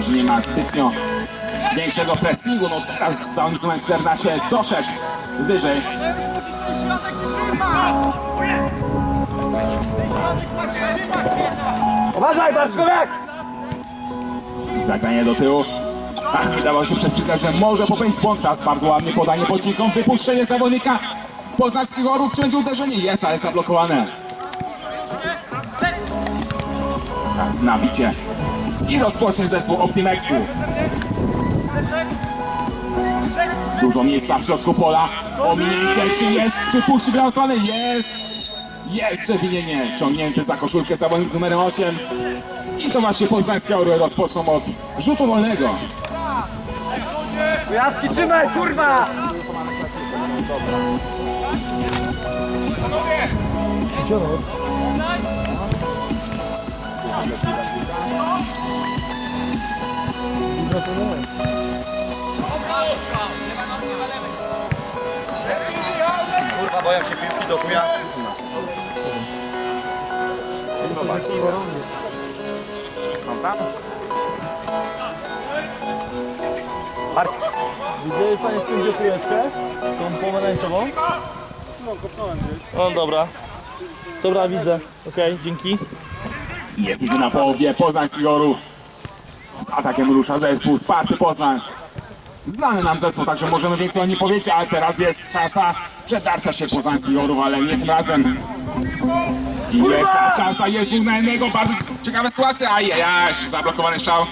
razie nie ma zbytnio większego pressingu. No teraz za numer 14 doszedł wyżej. Uważaj, Bartkowiak! Zagranie do tyłu. Ach, wydawało się przez chwilę, że może popełnić błąd. Teraz bardzo ładnie podanie pocinką. Wypuszczenie zawodnika poznańskiego orów. Czy będzie uderzenie? Jest, ale zablokowane. Teraz nabicie. I rozpocznie zespół Optimexu. Dużo miejsca w środku pola. Ominięcie czy jest? Czy puści wylansowane? Jest! Jest przewinienie. Ciągnięty za koszulkę zawodnik z numerem 8. I to właśnie poznańskie orły rozpoczną od rzutu wolnego. Kujawski, trzymaj, kurwa! Kurwa, boją się piłki do chuja. Widzieli panie sędzio piłeczkę? Tą pomarańczową? No, kopnąłem gdzieś. O, dobra. Dobra, widzę. Okej, dzięki. Jesteśmy na połowie poznańskiego orłów. Z atakiem rusza zespół Sparty Poznań. Znany nam zespół, także możemy więcej o nim powiedzieć, ale teraz jest szansa przetarcia się poznańskich orłów, ale nie tym razem. I jest ta szansa, jest na jednego, bardzo ciekawa sytuacja, ajajaj, zablokowany strzał.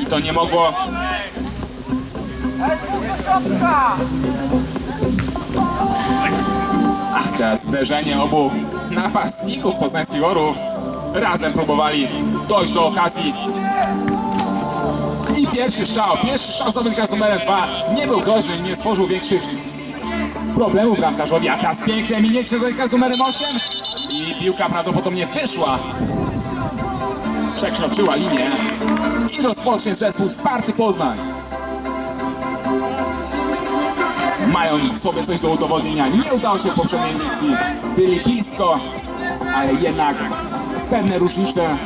I to nie mogło Ach, teraz zderzenie obu napastników poznańskich orów. Razem próbowali dojść do okazji. Pierwszy strzał, pierwszy strzał zawodnika z numerem 2 nie był groźny, nie stworzył większych problemów bramkarzowi, a teraz piękne minięcie zawodnika z numerem 8 i piłka prawdopodobnie wyszła. Przekroczyła linię i rozpocznie zespół Sparty Poznań. mają sobie coś do udowodnienia. Nie udało się w poprzedniej edycji. Byli blisko, ale jednak pewne różnice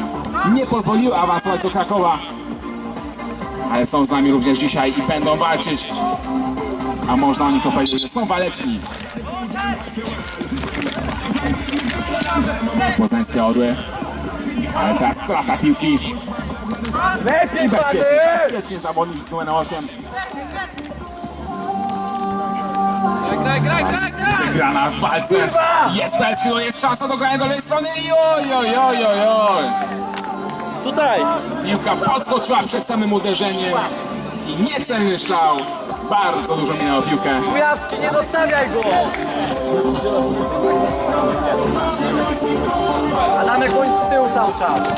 nie pozwoliły awansować do Krakowa. Ale są z nami również dzisiaj i będą walczyć. A można o nich to powiedzieć, że są waleczni. Poznańskie Orły. Ale teraz strata piłki. Lepiej, I bezpiecznie, bezpiecznie zawodnik z numerem 8. Wygrana w walce. Jest Pelski, jest szansa do grania do lewej strony oj, oj, oj, oj, oj. Tutaj! Piłka podskoczyła przed samym uderzeniem i niecelny strzał. Bardzo dużo minęło piłkę. Kujawski, nie zostawiaj go! Adamek bądź z tyłu cały czas.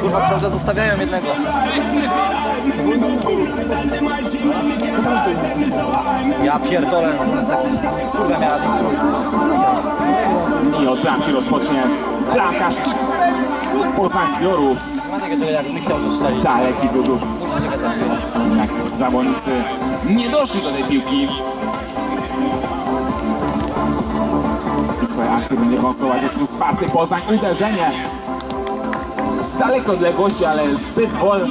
Kurwa, prawda, zostawiają jednego. Ja pierdolę, kurwa miała I od bramki rozpocznie chciał to strzelić. Daleki wyrzut. Jak zawodnicy nie doszli do tej piłki. I swoje akcje będzie konstruować zespół Sparty Poznań. Uderzenie z dalekej odległości, ale zbyt wolne.